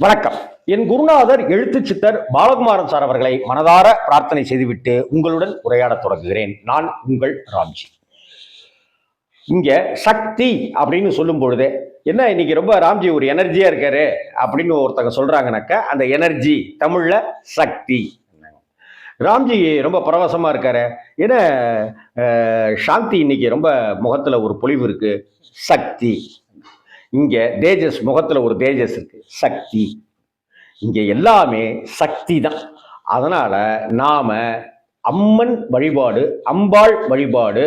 வணக்கம். என் குருநாதர் எழுத்து சித்தர் பாலகுமாரன் சார் அவர்களை மனதார பிரார்த்தனை செய்துவிட்டு உங்களுடன் உரையாடத் தொடங்குகிறேன். நான் உங்கள் ராம்ஜி. இங்க சக்தி அப்படின்னு சொல்லும் பொழுது என்ன இன்னைக்கு ரொம்ப ராம்ஜி ஒரு எனர்ஜியா இருக்காரு அப்படின்னு ஒருத்தங்க சொல்றாங்கனாக்க அந்த எனர்ஜி தமிழ்ல சக்தி. ராம்ஜி ரொம்ப பரவசமா இருக்காரு. ஏன்னா சாந்தி இன்னைக்கு ரொம்ப முகத்துல ஒரு பொழிவு இருக்கு. சக்தி. இங்கே தேஜஸ் முகத்தில் ஒரு தேஜஸ் இருக்குது சக்தி. இங்கே எல்லாமே சக்தி தான். அதனால் நாம் அம்மன் வழிபாடு அம்பாள் வழிபாடு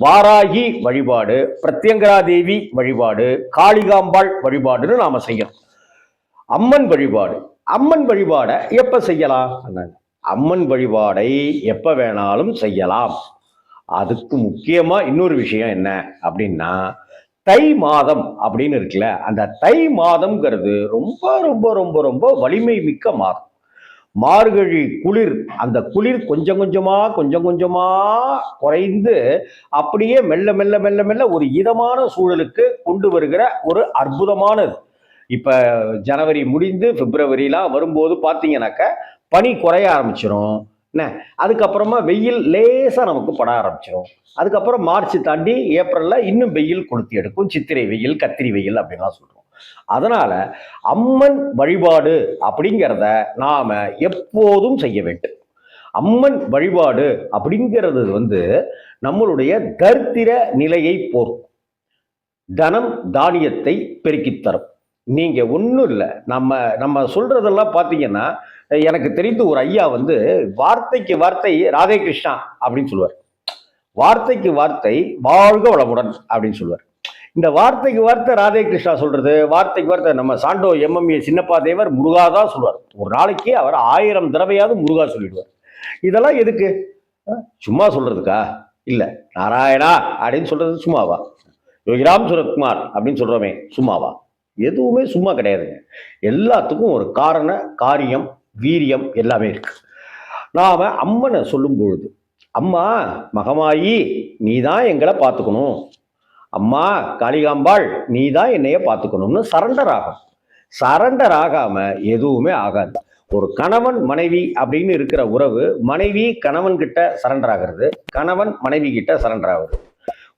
வாராகி வழிபாடு பிரத்யங்கரா தேவி வழிபாடு காளிகாம்பாள் வழிபாடுன்னு நாம் செய்யணும். அம்மன் வழிபாடு. அம்மன் வழிபாடை எப்போ செய்யலாம்? அம்மன் வழிபாடை எப்போ வேணாலும் செய்யலாம். அதுக்கு முக்கியமாக இன்னொரு விஷயம் என்ன அப்படின்னா தை மாதம் அப்படின்னு இருக்குல்ல அந்த தை மாதம்ங்கிறது ரொம்ப ரொம்ப ரொம்ப ரொம்ப வலிமை மிக்க மாதம். மார்கழி குளிர் அந்த குளிர் கொஞ்சம் கொஞ்சமா கொஞ்சம் கொஞ்சமா குறைந்து அப்படியே மெல்ல மெல்ல மெல்ல மெல்ல ஒரு இதமான சூழலுக்கு கொண்டு வருகிற ஒரு அற்புதமானது. இப்ப ஜனவரி முடிந்து பிப்ரவரிலாம் வரும்போது பார்த்தீங்கன்னாக்க பனி குறைய ஆரம்பிச்சிடும் என்ன? அதுக்கப்புறமா வெயில் லேசாக நமக்கு பட ஆரம்பிச்சிடும் அதுக்கப்புறம் மார்ச் தாண்டி ஏப்ரலில் இன்னும் வெயில் கொளுத்தி எடுக்கும். சித்திரை வெயில் கத்திரி வெயில் அப்படின்லாம் சொல்கிறோம் அதனால் அம்மன் வழிபாடு அப்படிங்கிறத நாம் எப்போதும் செய்ய வேண்டும். அம்மன் வழிபாடு அப்படிங்கிறது வந்து நம்மளுடைய தரித்திர நிலையை போக்கும் தனம் தானியத்தை பெருக்கித் தரும். நீங்கள் ஒன்றும் இல்லை. நம்ம நம்ம சொல்கிறதெல்லாம் பார்த்தீங்கன்னா எனக்கு தெரிந்து ஒரு ஐயா வந்து வார்த்தைக்கு வார்த்தை ராதே கிருஷ்ணா அப்படின்னு சொல்லுவார். வார்த்தைக்கு வார்த்தை வாழ்க வளமுடன் அப்படின்னு சொல்லுவார். இந்த வார்த்தைக்கு வார்த்தை ராதே கிருஷ்ணா சொல்றது வார்த்தைக்கு வார்த்தை நம்ம சாண்டோ எம்எம்ஏ சின்னப்பா தேவர் முருகா தான் சொல்லுவார். ஒரு நாளைக்கு அவர் ஆயிரம் தடவையாவது முருகா சொல்லிடுவார். இதெல்லாம் எதுக்கு? சும்மா சொல்றதுக்கா? இல்ல. நாராயணா அப்படின்னு சொல்றது சும்மாவா? யோகிராம் சுரத்குமார் அப்படின்னு சொல்றோமே சும்மாவா? எதுவுமே சும்மா கிடையாதுங்க. எல்லாத்துக்கும் ஒரு காரண காரியம் வீரியம் எல்லாமே இருக்கு. நாம் அம்மனை சொல்லும் பொழுது அம்மா மகமாயி நீ தான் எங்களை பார்த்துக்கணும். அம்மா காளிகாம்பாள் நீ தான் என்னைய பார்த்துக்கணும்னு சரண்டர் ஆகும் சரண்டர் ஆகாம எதுவுமே ஆகாது. ஒரு கணவன் மனைவி அப்படின்னு இருக்கிற உறவு மனைவி கணவன் கிட்ட சரண்டர் ஆகிறது கணவன் மனைவி கிட்ட சரண்டர் ஆகுது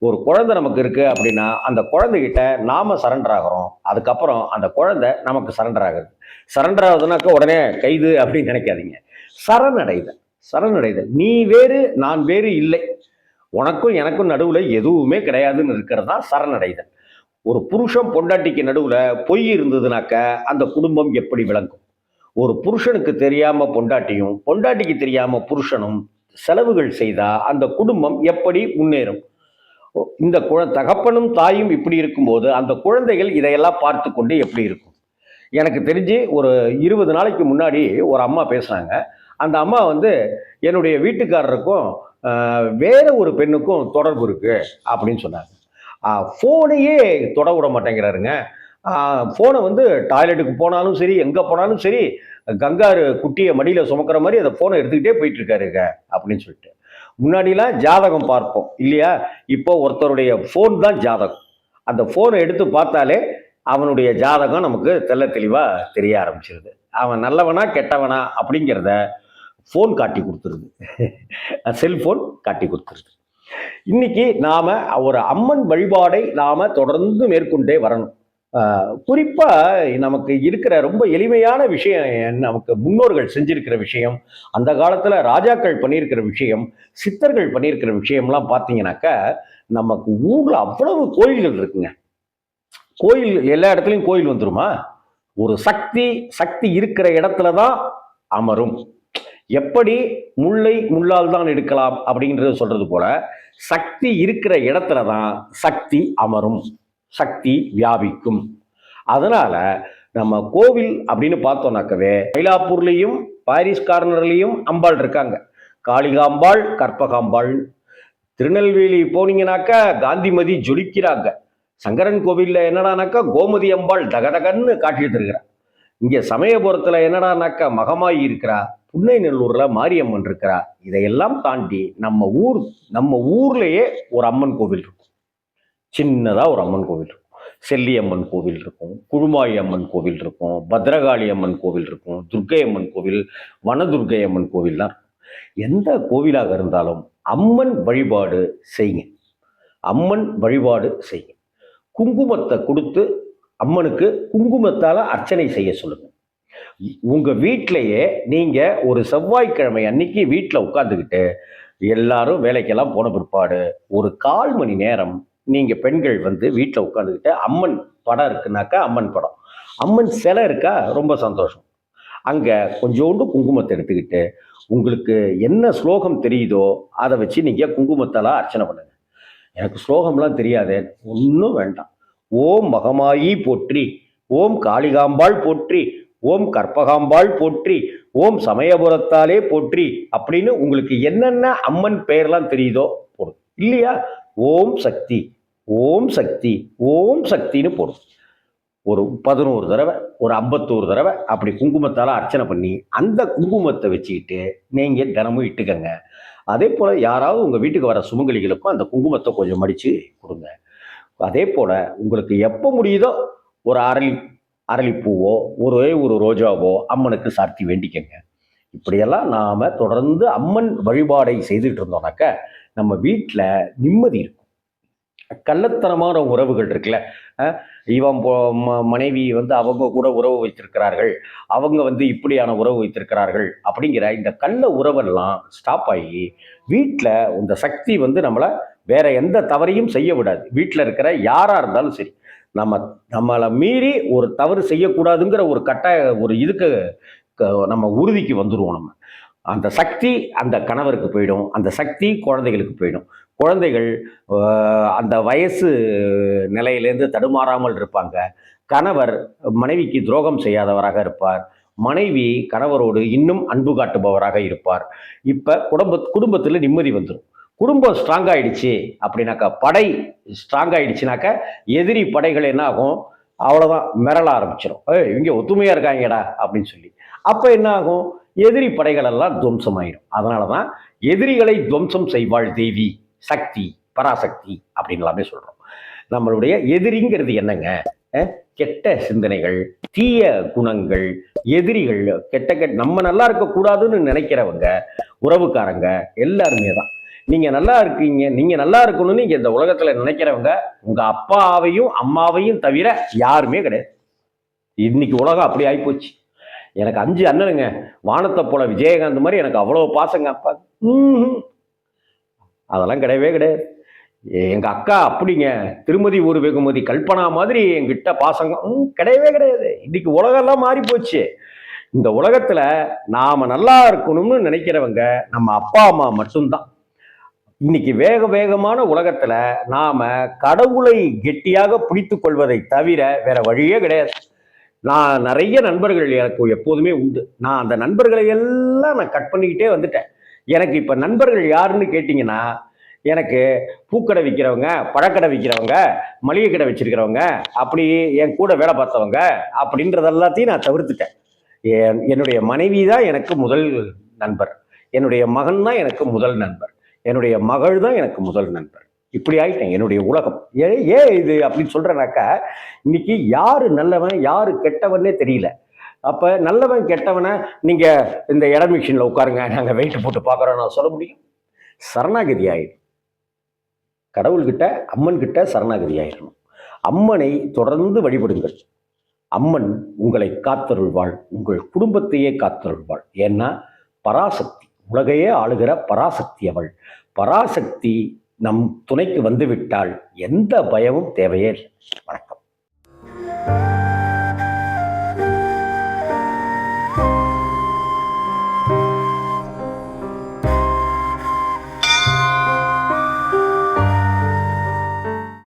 ஒரு குழந்தை நமக்கு இருக்குது அப்படின்னா அந்த குழந்தைகிட்ட நாம சரண்டர் ஆகிறோம். அதுக்கப்புறம் அந்த குழந்தை நமக்கு சரண்டர் ஆகுது. சரண்டர் ஆகுதுனாக்க உடனே கைது அப்படின்னு நினைக்காதீங்க. சரணடைதல் சரணடைதல். நீ வேறு நான் வேறு இல்லை. உனக்கும் எனக்கும் நடுவில் எதுவுமே கிடையாதுன்னு இருக்கிறது தான் சரணடைதல். ஒரு புருஷன் பொண்டாட்டிக்கு நடுவில் பொய் இருந்ததுனாக்க அந்த குடும்பம் எப்படி விளங்கும்? ஒரு புருஷனுக்கு தெரியாமல் பொண்டாட்டியும் பொண்டாட்டிக்கு தெரியாமல் புருஷனும் செலவுகள் செய்தால் அந்த குடும்பம் எப்படி முன்னேறும்? இந்த குழ தகப்பனும் தாயும் இப்படி இருக்கும்போது அந்த குழந்தைகள் இதையெல்லாம் பார்த்து கொண்டு எப்படி இருக்கும்? எனக்கு தெரிஞ்சு ஒரு இருபது நாளைக்கு முன்னாடி ஒரு அம்மா பேசுனாங்க அந்த அம்மா வந்து என்னுடைய வீட்டுக்காரருக்கும் வேற ஒரு பெண்ணுக்கும் தொடர்பு இருக்குது அப்படின்னு சொன்னாங்க. ஃபோனையே தொட விட மாட்டேங்கிறாருங்க. ஃபோனை வந்து டாய்லெட்டுக்கு போனாலும் சரி எங்கே போனாலும் சரி கங்காரு குட்டியை மடியில் சுமக்கிற மாதிரி அந்த ஃபோனை எடுத்துக்கிட்டே போயிட்டுருக்காருங்க அப்படின்னு சொல்லிட்டு. முன்னாடிலாம் ஜாதகம் பார்ப்போம் இல்லையா? இப்போ ஒருத்தருடைய ஃபோன் தான் ஜாதகம். அந்த ஃபோனை எடுத்து பார்த்தாலே அவனுடைய ஜாதகம் நமக்கு தெல்ல தெளிவாக தெரிய ஆரம்பிச்சிருது. அவன் நல்லவனா கெட்டவனா அப்படிங்கிறத ஃபோன் காட்டி கொடுத்துருது. செல்ஃபோன் காட்டி கொடுத்துருது. இன்னைக்கு நாம் ஒரு அம்மன் வழிபாடை நாம் தொடர்ந்து மேற்கொண்டே வரணும். குறிப்பாக குறிப்பா நமக்கு இருக்கிற ரொம்ப எளிமையான விஷயம் நமக்கு முன்னோர்கள் செஞ்சிருக்கிற விஷயம் அந்த காலத்துல ராஜாக்கள் பண்ணியிருக்கிற விஷயம் சித்தர்கள் பண்ணியிருக்கிற விஷயம்லாம் பார்த்தீங்கன்னாக்கா நமக்கு ஊர்ல அவ்வளவு கோயில்கள் இருக்குங்க. கோயில் எல்லா இடத்துலையும் கோயில் வந்துருமா? ஒரு சக்தி சக்தி இருக்கிற இடத்துல தான் அமரும். எப்படி முல்லை முள்ளால் தான் எடுக்கலாம் அப்படின்றது சொல்றது போல சக்தி இருக்கிற இடத்துல தான் சக்தி அமரும். சக்தி வியாபிக்கும். அதனால நம்ம கோவில் அப்படின்னு பார்த்தோம்னாக்கவே மயிலாப்பூர்லேயும் பாரிஸ் கார்னர்லேயும் அம்பாள் இருக்காங்க. காளிகாம்பாள் கற்பகாம்பாள். திருநெல்வேலி போனீங்கன்னாக்கா காந்திமதி ஜொலிக்கிறாங்க. சங்கரன் கோவிலில் என்னடானாக்கா கோமதி அம்பாள் தகதகன்னு காட்டிட்டு இருக்கிறா. இங்கே சமயபுரத்தில் என்னடானாக்கா மகமாயி இருக்கிறா. புன்னைநல்லூர்ல மாரியம்மன் இருக்கிறா. இதையெல்லாம் தாண்டி நம்ம ஊர் நம்ம ஊர்லேயே ஒரு அம்மன் கோவில் இருக்கும். சின்னதாக ஒரு அம்மன் கோவில் இருக்கும். செல்லியம்மன் கோவில் இருக்கும் குழுமாயி அம்மன் கோவில் இருக்கும் பத்ரகாளி அம்மன் கோவில் இருக்கும் துர்க்கை அம்மன் கோவில் வனதுர்க்கை அம்மன் கோவில்லாம் இருக்கும். எந்த கோவிலாக இருந்தாலும் அம்மன் வழிபாடு செய்யுங்க. அம்மன் வழிபாடு செய்யுங்க. குங்குமத்தை கொடுத்து அம்மனுக்கு குங்குமத்தால் அர்ச்சனை செய்ய சொல்லுங்கள் உங்கள் வீட்டிலேயே நீங்கள் ஒரு செவ்வாய்க்கிழமை அன்னைக்கு வீட்டில் உட்காந்துக்கிட்டு எல்லாரும் வேலைக்கெல்லாம் போன பிற்பாடு ஒரு கால் மணி நேரம் நீங்கள் பெண்கள் வந்து வீட்டில் உட்காந்துக்கிட்டு அம்மன் படம் இருக்குனாக்கா அம்மன் படம். அம்மன் சிலை இருக்கா? ரொம்ப சந்தோஷம். அங்கே கொஞ்சோண்டு குங்குமத்தை எடுத்துக்கிட்டு உங்களுக்கு என்ன ஸ்லோகம் தெரியுதோ அதை வச்சு நீங்கள் குங்குமத்தெல்லாம் அர்ச்சனை பண்ணுங்க. எனக்கு ஸ்லோகம்லாம் தெரியாதே ஒன்றும் வேண்டாம். ஓம் மகமாயி போற்றி ஓம் காளிகாம்பாள் போற்றி ஓம் கற்பகாம்பாள் போற்றி ஓம் சமயபுரத்தாலே போற்றி அப்படின்னு உங்களுக்கு என்னென்ன அம்மன் பெயர்லாம் தெரியுதோ போடும் இல்லையா? ஓம் சக்தி ஓம் சக்தி ஓம் சக்தின்னு போடும். ஒரு பதினோரு தடவை ஒரு ஐம்பத்தோரு தடவை அப்படி குங்குமத்தால் அர்ச்சனை பண்ணி அந்த குங்குமத்தை வச்சுக்கிட்டு நீங்கள் தினமும் இட்டுக்கங்க. அதே போல் யாராவது உங்கள் வீட்டுக்கு வர சுமங்கலிகளுக்கும் அந்த குங்குமத்தை கொஞ்சம் மடித்து கொடுங்க. அதே போல் உங்களுக்கு எப்போ முடியுதோ ஒரு அரளி அரளிப்பூவோ ஒரே ஒரு ரோஜாவோ அம்மனுக்கு சார்த்தி வேண்டிக்கங்க. இப்படியெல்லாம் நாம் தொடர்ந்து அம்மன் வழிபாடை செய்துட்டு இருந்தோம்னாக்க நம்ம வீட்டில் நிம்மதி இருக்கும். கள்ளத்தனமான உறவுகள் இருக்குல்ல. இவன் ம- மனைவி வந்து அவங்க கூட உறவு வைத்திருக்கிறார்கள். அவங்க வந்து இப்படியான உறவு வைத்திருக்கிறார்கள் அப்படிங்கிற இந்த கள்ள உறவெல்லாம் ஸ்டாப் ஆகி வீட்டில் இந்த சக்தி வந்து நம்மளை வேற எந்த தவறையும் செய்ய விடாது. வீட்டில் இருக்கிற யாராக இருந்தாலும் சரி. நம்ம நம்மளை மீறி ஒரு தவறு செய்யக்கூடாதுங்கிற ஒரு கட்டாய ஒரு இதுக்கு க- நம்ம உறுதிக்கு வந்துடுவோம் நம்ம. அந்த சக்தி அந்த கணவருக்கு போயிடும் அந்த சக்தி குழந்தைகளுக்கு போயிடும். குழந்தைகள் அந்த வயசு நிலையிலேருந்து தடுமாறாமல் இருப்பாங்க. கணவர் மனைவிக்கு துரோகம் செய்யாதவராக இருப்பார். மனைவி கணவரோடு இன்னும் அன்பு காட்டுபவராக இருப்பார். இப்போ குடும்ப குடும்பத்தில் நிம்மதி வந்துடும் குடும்பம் ஸ்ட்ராங் ஆயிடுச்சு அப்படின்னாக்கா படை ஸ்ட்ராங் ஆயிடுச்சுனாக்கா எதிரி படைகள் என்ன ஆகும் அவ்வளோதான் மிரள ஆரம்பிச்சிடும் ஏய் இவங்க ஒத்துமையாக இருக்காங்கடா அப்படின்னு சொல்லி. அப்போ என்ன ஆகும் எதிரி படைகளெல்லாம் துவம்சம் துவம்சமாயிடும் அதனால தான் எதிரிகளை துவம்சம் செய்வாள் தேவி. சக்தி பராசக்தி அப்படின்லாமே சொல்கிறோம் நம்மளுடைய எதிரிங்கிறது என்னங்க? கெட்ட சிந்தனைகள் தீய குணங்கள் எதிரிகள் கெட்ட கெட்ட நம்ம நல்லா இருக்கக்கூடாதுன்னு நினைக்கிறவங்க உறவுக்காரங்க எல்லாருமே தான். நீங்கள் நல்லா இருக்கீங்க நீங்கள் நல்லா இருக்கணும்னு நீங்கள் இந்த உலகத்தில் நினைக்கிறவங்க உங்கள் அப்பாவையும் அம்மாவையும் தவிர யாருமே கிடையாது. இன்னைக்கு உலகம் அப்படி ஆகிப்போச்சு எனக்கு அஞ்சு அண்ணனுங்க. வானத்தை போல விஜயகாந்த் மாதிரி எனக்கு அவ்வளோ பாசங்க. அப்பா அதெல்லாம் கிடையவே கிடையாது. எங்க அக்கா அப்படிங்க. திருமதி ஒரு வெகுமதி கல்பனா மாதிரி எங்கிட்ட பாசங்க. ம், கிடையவே கிடையாது. இன்னைக்கு உலகெல்லாம் மாறி போச்சு இந்த உலகத்துல நாம நல்லா இருக்கணும்னு நினைக்கிறவங்க நம்ம அப்பா அம்மா மட்டும்தான். இன்னைக்கு வேக வேகமான உலகத்துல நாம கடவுளை கெட்டியாக பிடித்து கொள்வதை தவிர வேற வழியே கிடையாது. நான் நிறைய நண்பர்கள் எனக்கு எப்போதுமே உண்டு. நான் அந்த நண்பர்களை எல்லாம் நான் கட் பண்ணிக்கிட்டே வந்துட்டேன். எனக்கு இப்போ நண்பர்கள் யாருன்னு கேட்டிங்கன்னா எனக்கு பூக்கடை விற்கிறவங்க பழக்கடை விற்கிறவங்க மளிகை கடை வச்சிருக்கிறவங்க அப்படி என் கூட வேலை பார்த்தவங்க அப்படின்றது எல்லாத்தையும் நான் தவிர்த்துட்டேன். என்- என்னுடைய மனைவி தான் எனக்கு முதல் நண்பர். என்னுடைய மகன் தான் எனக்கு முதல் நண்பர். என்னுடைய மகள் தான் எனக்கு முதல் நண்பர். இப்படி ஆயிட்டேன். என்னுடைய உலகம். ஏ ஏன் இது அப்படின்னு சொல்றேனாக்கா இன்னைக்கு யாரு நல்லவன் யாரு கெட்டவனே தெரியல. அப்ப நல்லவன் கெட்டவனை நீங்க இந்த இட மிஷின்ல உட்காருங்க நாங்க வெயிட் போட்டு பார்க்குறோம் நான் சொல்ல முடியும்? சரணாகதி ஆயிடும். கடவுள்கிட்ட அம்மன் கிட்ட சரணாகதி ஆயிடணும். அம்மனை தொடர்ந்து வழிபடுங்கள். அம்மன் உங்களை காத்தருள்வாள் உங்கள் குடும்பத்தையே காத்தருள்வாள். ஏன்னா பராசக்தி உலகையே ஆளுகிற பராசக்தி அவள். பராசக்தி நம் துணைக்கு வந்துவிட்டால் எந்த பயமும் தேவையே வணக்கம்.